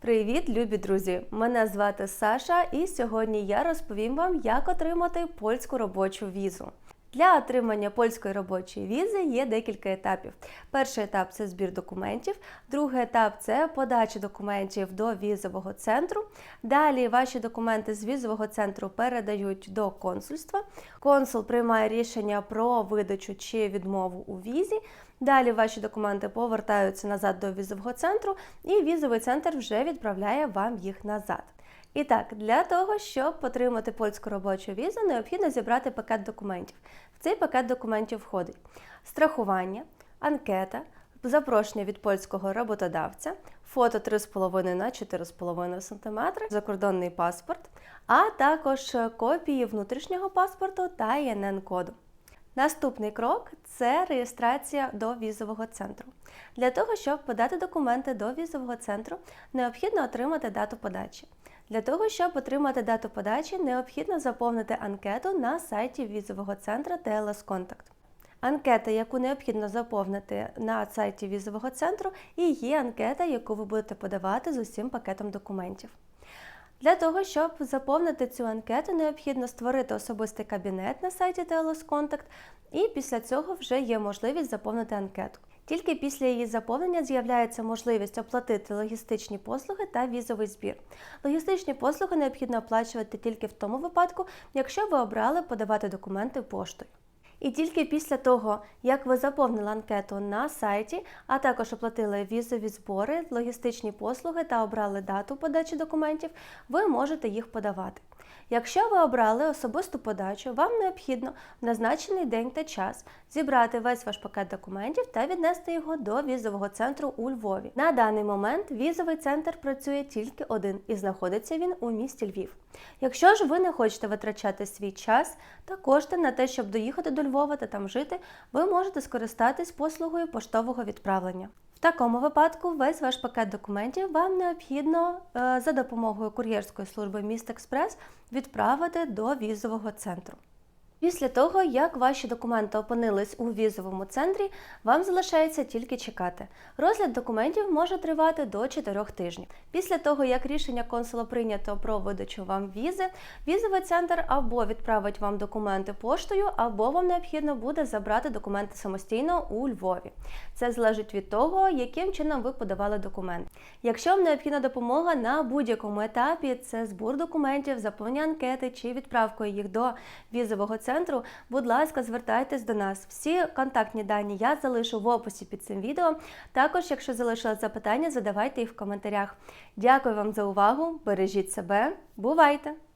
Привіт, любі друзі! Мене звати Саша, і сьогодні я розповім вам, як отримати польську робочу візу. Для отримання польської робочої візи є декілька етапів. Перший етап це збір документів, другий етап це подача документів до візового центру. Далі ваші документи з візового центру передають до консульства. Консул приймає рішення про видачу чи відмову у візі. Далі ваші документи повертаються назад до візового центру, і візовий центр вже відправляє вам їх назад. І так, для того, щоб отримати польську робочу візу, необхідно зібрати пакет документів. В цей пакет документів входить страхування, анкета, запрошення від польського роботодавця, фото 3,5 на 4,5 см, закордонний паспорт, а також копії внутрішнього паспорту та ІНН-коду. Наступний крок це реєстрація до візового центру. Для того, щоб подати документи до візового центру, необхідно отримати дату подачі. Для того, щоб отримати дату подачі, необхідно заповнити анкету на сайті візового центру TLS Contact. Анкета, яку необхідно заповнити на сайті візового центру, і є анкета, яку ви будете подавати з усім пакетом документів. Для того, щоб заповнити цю анкету, необхідно створити особистий кабінет на сайті TLS Contact, і після цього вже є можливість заповнити анкету. Тільки після її заповнення з'являється можливість оплатити логістичні послуги та візовий збір. Логістичні послуги необхідно оплачувати тільки в тому випадку, якщо ви обрали подавати документи поштою. І тільки після того, як ви заповнили анкету на сайті, а також оплатили візові збори, логістичні послуги та обрали дату подачі документів, ви можете їх подавати. Якщо ви обрали особисту подачу, вам необхідно в назначений день та час зібрати весь ваш пакет документів та віднести його до візового центру у Львові. На даний момент візовий центр працює тільки один і знаходиться він у місті Львів. Якщо ж ви не хочете витрачати свій час та кошти на те, щоб доїхати до Львова та там жити, ви можете скористатись послугою поштового відправлення. В такому випадку весь ваш пакет документів вам необхідно е, за допомогою кур'єрської служби Міст Експрес відправити до візового центру. Після того, як ваші документи опинились у візовому центрі, вам залишається тільки чекати. Розгляд документів може тривати до 4 тижнів. Після того, як рішення консула прийнято про видачу вам візи, візовий центр або відправить вам документи поштою, або вам необхідно буде забрати документи самостійно у Львові. Це залежить від того, яким чином ви подавали документи. Якщо вам необхідна допомога на будь-якому етапі, це збір документів, заповнення анкети чи відправкою їх до візового центру, будь ласка, звертайтесь до нас. Всі контактні дані я залишу в описі під цим відео. Також, якщо залишилось запитання, задавайте їх в коментарях. Дякую вам за увагу! Бережіть себе, бувайте!